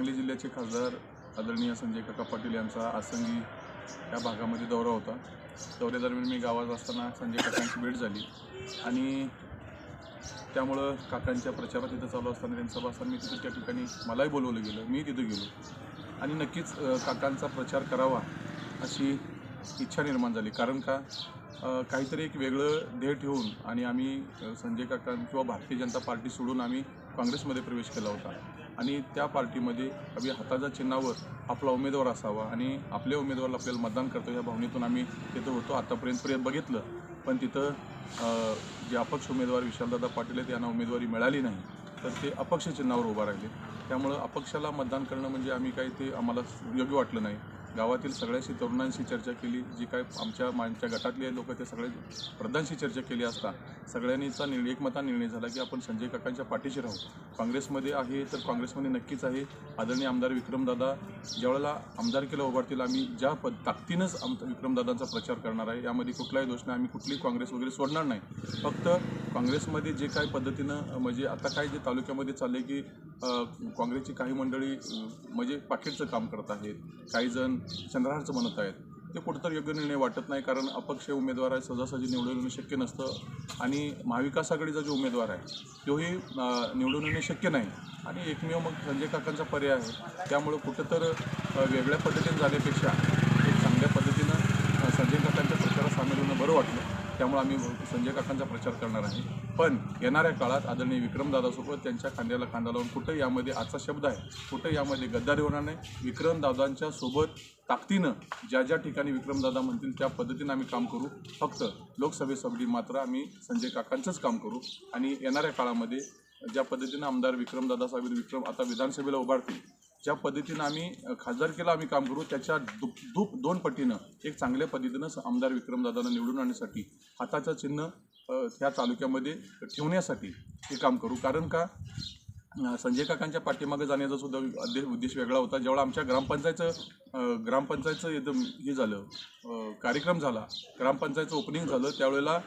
सांगली जिल्ह्याचे खासदार आदरणीय संजय काका पाटील यांचा आसंगी या भागामध्ये दौरा होता. दौऱ्यादरम्यान मी गावात असताना संजय काकांची भेट झाली आणि त्यामुळं काकांच्या प्रचारात तिथं चालू असताना त्यांचा सभा असताना मी तिथं त्या ठिकाणी मलाही बोलवलं गेलं मी तिथं गेलो. आणि नक्कीच काकांचा प्रचार करावा अशी इच्छा निर्माण झाली. कारण का? काहीतरी एक वेगळं ध्येय ठेवून आणि आम्ही संजय काका किंवा भारतीय जनता पार्टी सोडून आम्ही काँग्रेसमध्ये प्रवेश केला होता. आणि त्या पार्टीमध्ये आम्ही हाताच्या चिन्हावर आपला उमेदवार असावा आणि आपल्या उमेदवाराला आपल्याला मतदान करतो या भावनेतून आम्ही तिथं होतो. आतापर्यंत पर्यंत बघितलं पण तिथं जे अपक्ष उमेदवार विशालदादा पाटील आहेत यांना उमेदवारी मिळाली नाही. तर ते अपक्ष चिन्हावर उभा राहिले. त्यामुळं अपक्षाला मतदान करणं म्हणजे आम्ही काही ते आम्हाला योग्य वाटलं नाही. गावातील सगळ्याशी तरुणांशी चर्चा केली जी काय आमच्या आमच्या गटातले लोक ते सगळे प्रधानशी चर्चा केली असता सगळ्यांनीचा निर्णय एकमता निर्णय झाला की आपण संजय काकांच्या पाठीशी राहू. काँग्रेसमध्ये आहे तर काँग्रेसमध्ये नक्कीच आहे. आदरणीय आमदार विक्रमदादा ज्यावेळेला आमदारकीला उभारतील आम्ही ज्या पद ताकदीनंच आम विक्रमदादांचा प्रचार करणार आहे यामध्ये कुठलाही दोष नाही. आम्ही कुठली काँग्रेस वगैरे सोडणार नाही. फक्त काँग्रेसमध्ये जे काय पद्धतीनं म्हणजे आता काय जे तालुक्यामध्ये चालले की काँग्रेसची काही मंडळी म्हणजे पाकिटचं काम करत आहेत. काही जण चंद्रहारचं म्हणत आहेत. ते कुठंतरी योग्य निर्णय वाटत नाही कारण अपक्ष उमेदवार आहे सहजासहजी निवडून येणं शक्य नसतं. आणि महाविकास आघाडीचा जो उमेदवार आहे तोही निवडून येणे शक्य नाही. आणि एकमेव मग संजय काकांचा पर्याय आहे. त्यामुळं कुठं तर वेगळ्या पद्धतीने जाण्यापेक्षा एक चांगल्या पद्धतीनं अ, संजय काकांच्या प्रचारात सामील होणं बरं वाटलं त्यामुळे आम्ही संजय काकांचा प्रचार करणार आहे. पण येणाऱ्या काळात आदरणीय विक्रमदादासोबत त्यांच्या खांद्याला खांदा लावून कुठं यामध्ये आजचा शब्द आहे कुठं यामध्ये गद्दारी होणार नाही विक्रमदादांच्या सोबत ताकदीनं ज्या ज्या ठिकाणी विक्रमदादा म्हणतील त्या पद्धतीनं आम्ही काम करू. फक्त लोकसभेसाठी मात्र आम्ही संजय काकांचंच काम करू. आणि येणाऱ्या काळामध्ये ज्या पद्धतीनं आमदार विक्रमदादा साहेब विक्रम आता विधानसभेला उभारतील ज्या पद्धतीनं आम्ही खासदारकीला आम्ही काम करू त्याच्या दुप दुप दोन पटीनं एक चांगल्या पद्धतीनं आमदार विक्रमदादांना निवडून आणण्यासाठी हाताचं चिन्ह ह्या तालुक्यामध्ये ठेवण्यासाठी हे काम करू. कारण का? संजय काकांच्या पाठीमागे जाण्याचा सुद्धा उद्देश वेगळा होता. ज्यावेळा आमच्या ग्रामपंचायतचं ग्रामपंचायतचं एकदम हे झालं कार्यक्रम झाला ग्रामपंचायतचं ओपनिंग झालं त्यावेळेला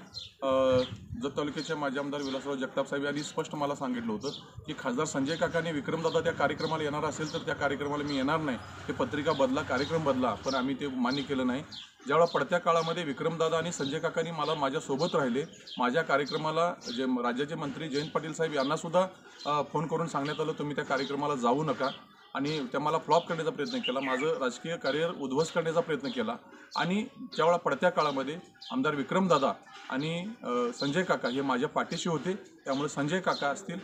जत तालुक्याच्या माजी आमदार विलासराव जगताप साहेब यांनी स्पष्ट मला सांगितलं होतं की खासदार संजय काकांनी विक्रमदादा त्या कार्यक्रमाला येणार असेल तर त्या कार्यक्रमाला मी येणार नाही. ते पत्रिका बदला कार्यक्रम बदला पण आम्ही ते मान्य केलं नाही. ज्यावेळा पडत्या काळामध्ये विक्रमदादा आणि संजय काकांनी मला माझ्यासोबत राहिले माझ्या कार्यक्रमाला जे राज्याचे मंत्री जयंत पाटील साहेब यांनासुद्धा फोन करून सांगण्यात आलं तुम्ही त्या कार्यक्रमाला जाऊ नका. आणि त्या मला फ्लॉप करण्याचा प्रयत्न केला माझं राजकीय करिअर उद्ध्वस्त करण्याचा प्रयत्न केला. आणि ज्यावेळा पडत्या काळामध्ये आमदार विक्रमदादा आणि संजय काका हे माझ्या पाठीशी होते त्यामुळे संजय काका असतील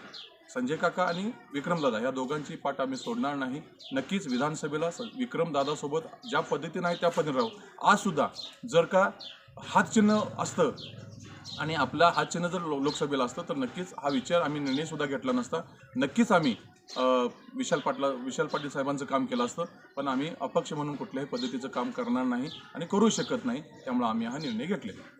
संजय काका आणि विक्रमदादा या दोघांची पाठ आम्ही सोडणार नाही. नक्कीच विधानसभेला विक्रमदादासोबत ज्या पद्धतीनं आहे त्या पद्धतीने राहू. आजसुद्धा जर का हातचिन्ह असतं आणि आपला हातचिन्ह जर लो- लोकसभेला असतं तर नक्कीच हा विचार आम्ही निर्णयसुद्धा घेतला नसता. नक्कीच आम्ही विशाल पाटला विशाल पाटील साहेबांचं काम केलं असतं पण आम्ही अपक्ष म्हणून कुठल्याही पद्धतीचं काम करणार नाही आणि करू शकत नाही त्यामुळे आम्ही हा निर्णय घेतलेला